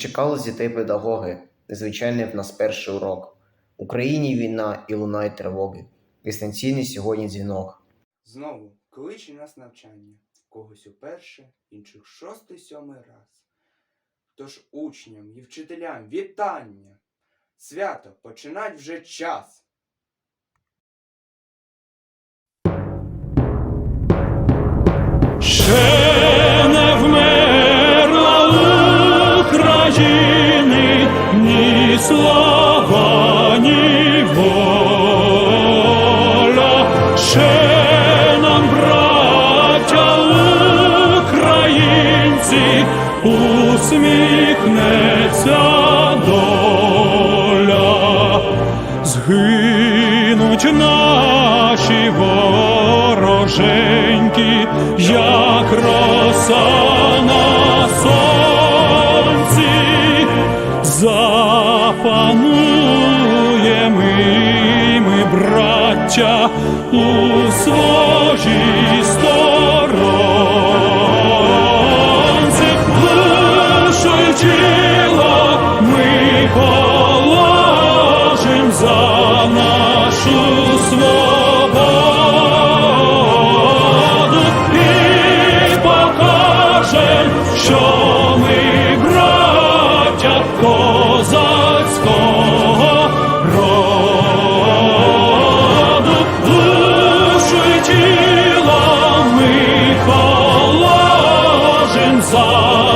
Зачекали з дітей педагоги, незвичайний в нас перший урок. В Україні війна і лунають тривоги. Дистанційний сьогодні дзвінок. Знову кличе нас навчання, когось уперше, інших шостий сьомий раз. Тож учням і вчителям вітання! Свято починать вже час. Ще не вмерла України ні слава, ні воля. Ще нам, браття українці, усміхнеться Згинуть наші вороженьки, як роса на сонці, запануємо ми, браття, у своїй сторонці, душу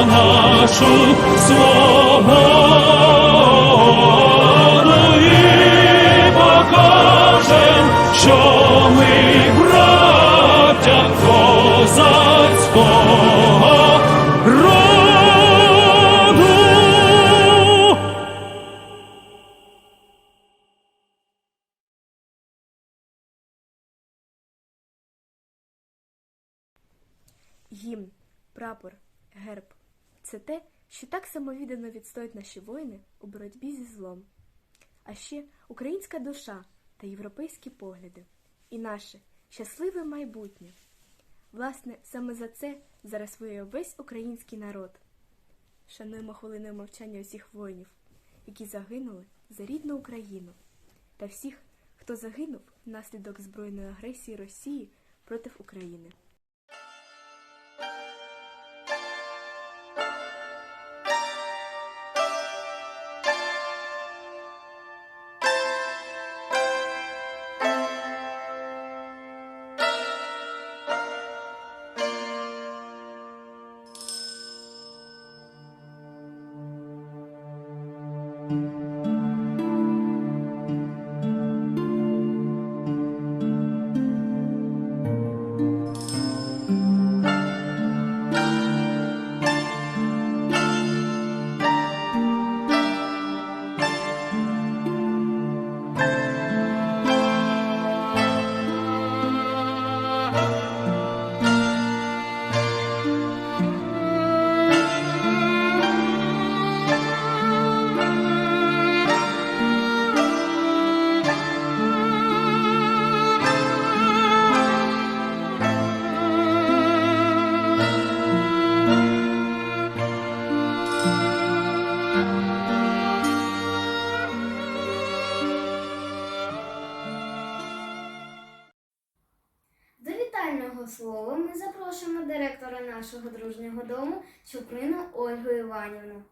нашу свободу і покажем, що ми браття козацького роду. Гімн, прапор, герб це те, що так самовіддано відстоять наші воїни у боротьбі зі злом. А ще українська душа та європейські погляди і наше щасливе майбутнє. Власне, саме за це зараз воює весь український народ. Шануємо хвилиною мовчання усіх воїнів, які загинули за рідну Україну, та всіх, хто загинув внаслідок збройної агресії Росії проти України. Чуприну Ольгу Іванівну.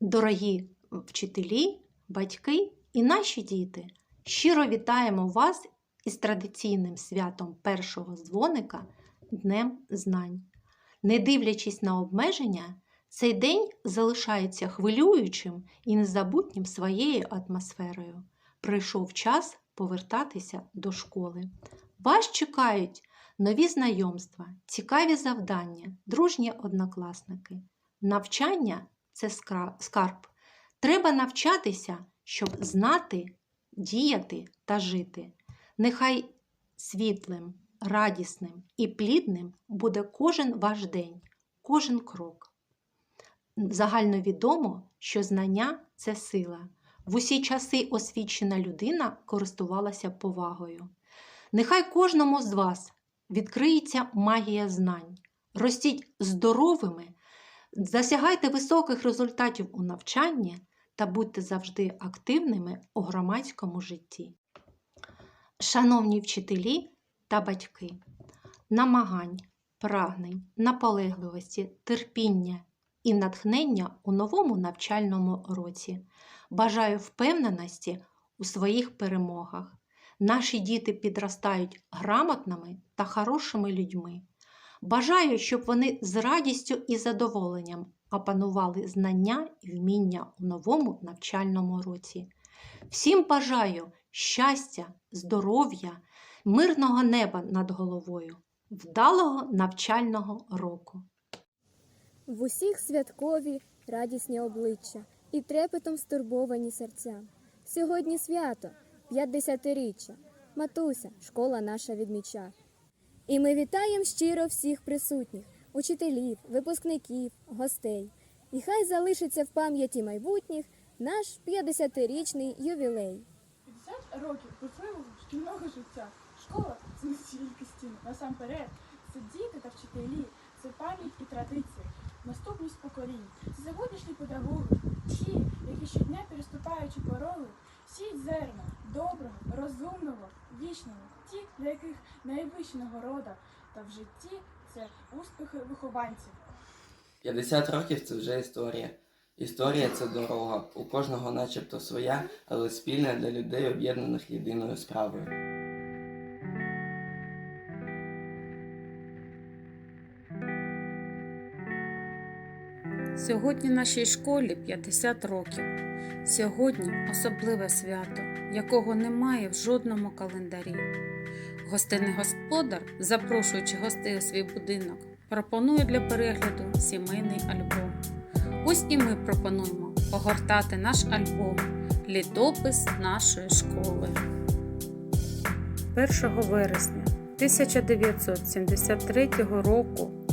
Дорогі вчителі, батьки і наші діти, щиро вітаємо вас із традиційним святом першого дзвоника Днем Знань. Не дивлячись на обмеження, цей день залишається хвилюючим і незабутнім своєю атмосферою. Прийшов час повертатися до школи. Вас чекають нові знайомства, цікаві завдання, дружні однокласники. Навчання це скарб. Треба навчатися, щоб знати, діяти та жити. Нехай світлим, радісним і плідним буде кожен ваш день, кожен крок. Загальновідомо, що знання це сила. В усі часи освічена людина користувалася повагою. Нехай кожному з вас відкриється магія знань. Ростіть здоровими, досягайте високих результатів у навчанні та будьте завжди активними у громадському житті. Шановні вчителі та батьки, намагань, прагнень, наполегливості, терпіння і натхнення у новому навчальному році. Бажаю впевненості у своїх перемогах. Наші діти підростають грамотними та хорошими людьми. Бажаю, щоб вони з радістю і задоволенням опанували знання і вміння у новому навчальному році. Всім бажаю щастя, здоров'я, мирного неба над головою, вдалого навчального року. В усіх святкові радісні обличчя і трепетом стурбовані серця. Сьогодні свято, п'ятдесятиріччя. Матуся, школа наша відміча. І ми вітаємо щиро всіх присутніх, учителів, випускників, гостей. І хай залишиться в пам'яті майбутніх наш 50-річний ювілей. 50 років працюємо шкільного життя. Школа це не тільки стіни. Насамперед, це діти та вчителі, це пам'ять і традиції, наступність поколінь. Це сьогоднішні педагоги, ті, які щодня переступаючи пороги, сіють зерна доброго, розумного, вічного, ті, для яких найвища нагорода, та в житті це успіхи вихованців. 50 років це вже історія. Історія це дорога. У кожного начебто своя, але спільна для людей, об'єднаних єдиною справою. Сьогодні нашій школі 50 років. Сьогодні особливе свято, якого немає в жодному календарі. Гостинний господар, запрошуючи гостей у свій будинок, пропонує для перегляду сімейний альбом. Ось і ми пропонуємо погортати наш альбом Літопис нашої школи. 1 вересня 1973 року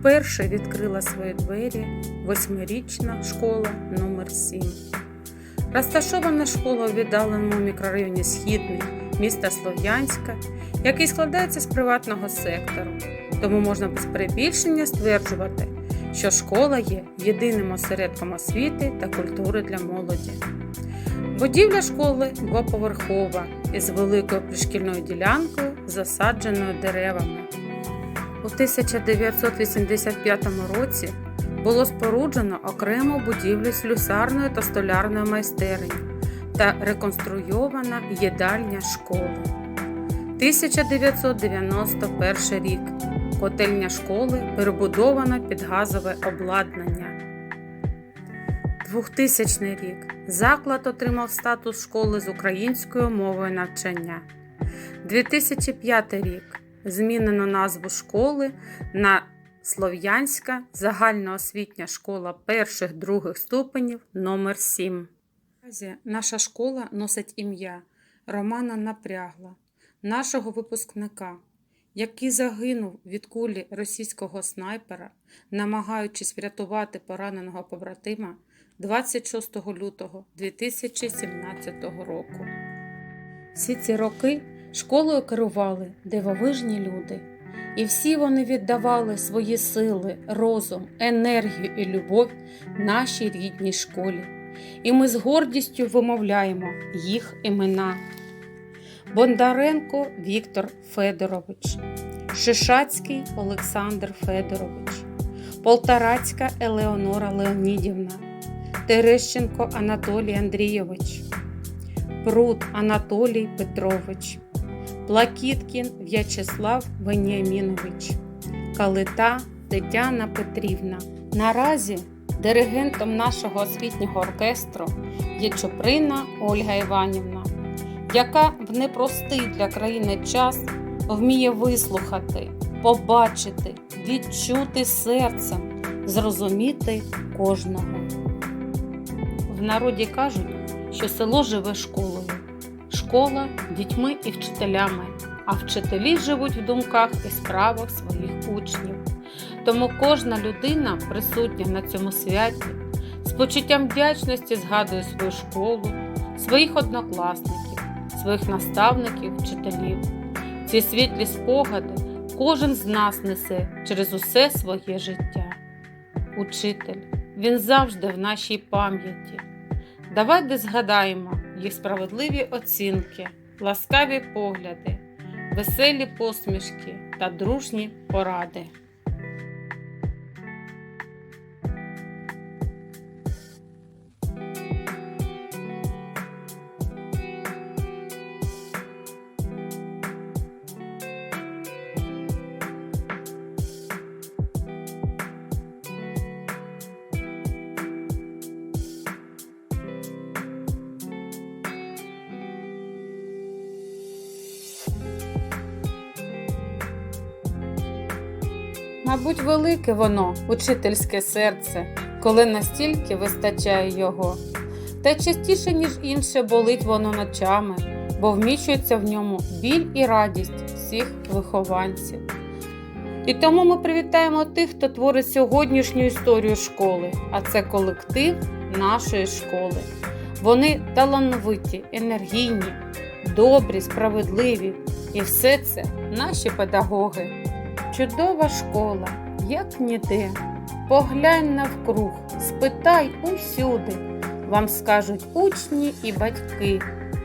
вперше відкрила свої двері восьмирічна школа номер 7 Розташована школа у віддаленому мікрорайоні Східний міста Слов'янська, який складається з приватного сектору. Тому можна без перебільшення стверджувати, що школа є єдиним осередком освіти та культури для молоді. Будівля школи двоповерхова із великою пришкільною ділянкою, засадженою деревами. У 1985 році було споруджено окрему будівлю слюсарної та столярної майстерні та реконструйована їдальня школи. 1991 рік котельня школи перебудована під газове обладнання. 2000 рік заклад отримав статус школи з українською мовою навчання. 2005 рік змінено назву школи на Слов'янська загальноосвітня школа перших других ступенів номер 7 Наша школа носить ім'я Романа Напрягла, нашого випускника, який загинув від кулі російського снайпера, намагаючись врятувати пораненого побратима 26 лютого 2017 року. Всі ці роки школою керували дивовижні люди, і всі вони віддавали свої сили, розум, енергію і любов нашій рідній школі. І ми з гордістю вимовляємо їх імена. Бондаренко Віктор Федорович, Шишацький Олександр Федорович, Полтарацька Елеонора Леонідівна, Терещенко Анатолій Андрійович, Пруд Анатолій Петрович, Плакіткін В'ячеслав Веніамінович, Калита Тетяна Петрівна. Наразі диригентом нашого освітнього оркестру є Чуприна Ольга Іванівна, яка в непростий для країни час вміє вислухати, побачити, відчути серцем, зрозуміти кожного. В народі кажуть, що село живе школою, школа дітьми і вчителями, а вчителі живуть в думках і справах своїх учнів. Тому кожна людина, присутня на цьому святі, з почуттям вдячності згадує свою школу, своїх однокласників, своїх наставників, вчителів. Ці світлі спогади кожен з нас несе через усе своє життя. Учитель, він завжди в нашій пам'яті. Давайте згадаємо їх справедливі оцінки, ласкаві погляди, веселі посмішки та дружні поради. Мабуть, велике воно, учительське серце, коли настільки вистачає його. Та частіше, ніж інше, болить воно ночами, бо вміщується в ньому біль і радість всіх вихованців. І тому ми привітаємо тих, хто творить сьогоднішню історію школи, а це колектив нашої школи. Вони талановиті, енергійні, добрі, справедливі. І все це наші педагоги. Чудова школа, як ніде. Поглянь навкруг, спитай усюди. Вам скажуть учні і батьки.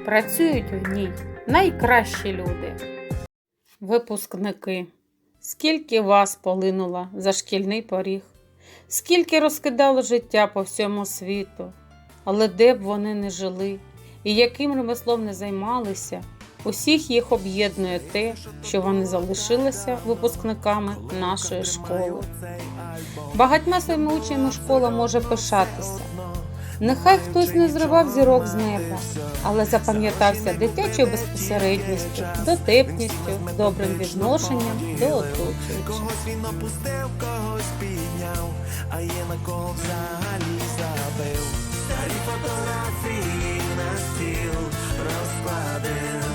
Працюють в ній найкращі люди. Випускники. Скільки вас полинуло за шкільний поріг, скільки розкидало життя по всьому світу, але де б вони не жили і яким ремеслом не займалися, усіх їх об'єднує те, що вони залишилися випускниками нашої школи. Багатьма своїми учнями школа може пишатися. Нехай хтось не зривав зірок з неба, але запам'ятався дитячою безпосередністю, дотепністю, добрим відношенням до оточуючих. А є на кого взагалі забив. Старі фотографії на стіл розкладив.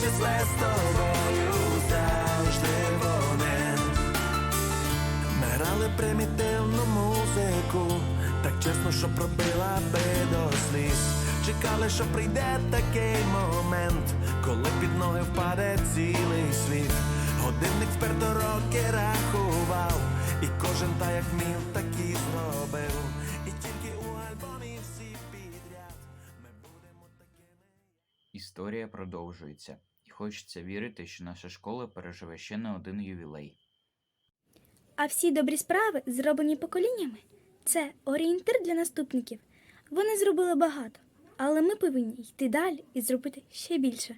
числе з тобою завжди вони. Ми грали примітивну музику, так чесно, що пробила би до сліз. Чекали, що прийде такий момент, коли під ноги впаде цілий світ. Годинник вперто роки рахував, і кожен та як міг, так і зробив. І тільки у альбомі такими. Історія продовжується, хочеться вірити, що наша школа переживе ще не один ювілей. А всі добрі справи, зроблені поколіннями, це орієнтир для наступників. Вони зробили багато, але ми повинні йти далі і зробити ще більше.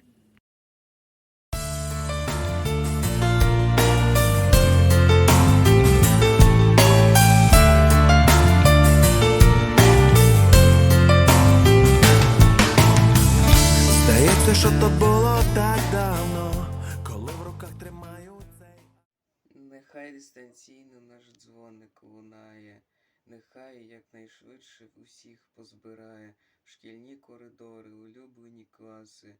Наш дзвоник лунає, нехай якнайшвидше усіх позбирає в шкільні коридори, улюблені класи.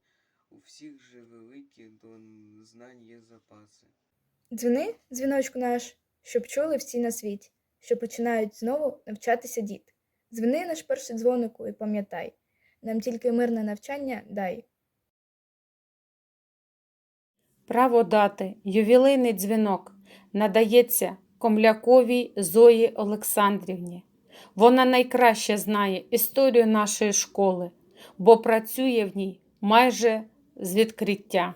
У всіх же великі до знань є запаси. Дзвони, дзвіночку наш, щоб чули всі на світі, що починають знову навчатися діти. Дзвони наш перший дзвонику і пам'ятай, нам тільки мирне навчання дай. Право дати ювілейний дзвінок надається Комляковій Зої Олександрівні. Вона найкраще знає історію нашої школи, бо працює в ній майже з відкриття.